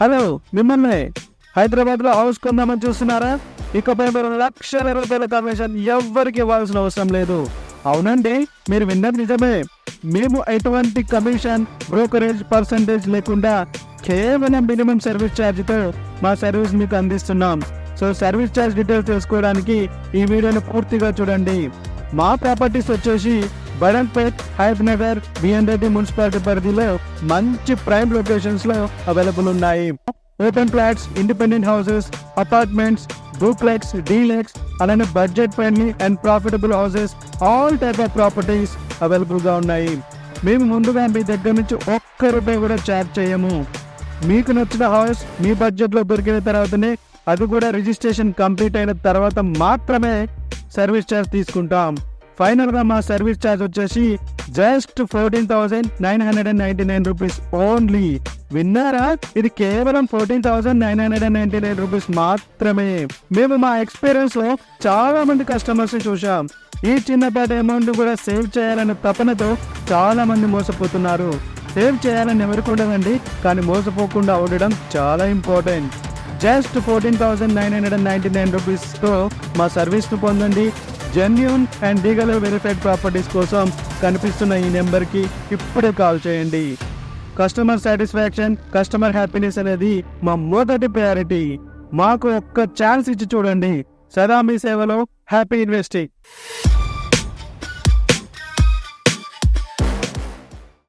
Hello మిమ్మల్ని హైదరాబాద్లో house కొందామని చూస్తున్నారా? ఇకపై మీరు లక్షల రూపాయల కమిషన్ ఎవ్వరికి ఇవ్వాల్సిన అవసరం లేదు. అవునండి మీరు విన్నది నిజమే. మేము ఎటువంటి కమిషన్ బ్రోకరేజ్ పర్సంటేజ్ లేకుండా కేవలం మినిమం సర్వీస్ ఛార్జ్తో మా సర్వీస్ మీకు అందిస్తున్నాం. సో సర్వీస్ ఛార్జ్ డీటెయిల్స్ తెలుసుకోవడానికి ఈ వీడియోని పూర్తిగా చూడండి. మా ప్రాపర్టీస్ వచ్చేసి బడన్పేట్ హైబ్ నగర్ బిఎన్ మున్సిపాలిటీ పరిధిలో మంచి ప్రైమ్ లొకేషన్స్లో అవైలబుల్ ఉన్నాయి. Open flats independent houses apartments duplex deluxe అలానే budget friendly and profitable houses all type of properties అవైలబుల్గా ఉన్నాయి. మేము ముందుగా మీ దగ్గర నుంచి ఒక్క రూపాయి కూడా చార్జ్ చేయము. మీకు నచ్చిన హౌస్ మీ బడ్జెట్లో దొరికిన తర్వాతనే అది కూడా రిజిస్ట్రేషన్ కంప్లీట్ అయిన తర్వాత మాత్రమే సర్వీస్ ఛార్జ్ తీసుకుంటాం. ఫైనల్గా మా సర్వీస్ ఛార్జ్ వచ్చేసి just fourteen thousand nine hundred and ninety nine rupees only. విన్నారా? ఇది కేవలం fourteen thousand nine hundred and ninety nine rupees మాత్రమే. మేము మా ఎక్స్పీరియన్స్లో చాలా మంది కస్టమర్స్ చూసాం ఈ చిన్నపాటి అమౌంట్ కూడా సేవ్ చేయాలనే తపనతో చాలా మంది మోసపోతున్నారు. సేవ్ చేయాలని ఎవరికి ఉండదండి కానీ మోసపోకుండా ఉండడం చాలా important. Just fourteen thousand nine hundred and ninety nine రూపీస్తో మా సర్వీస్ను పొందండి. Genuine and legal verified properties కోసం కనిపిస్తున్న ఈ నెంబర్కి ఇప్పుడే కాల్ చేయండి. కస్టమర్ సాటిస్ఫాక్షన్ కస్టమర్ హ్యాపీనెస్ అనేది మా మొదటి ప్రయారిటీ మాకు ఒక్క ఛాన్స్ ఇచ్చి చూడండి. సదా మీ సేవలో హ్యాపీ ఇన్వెస్టింగ్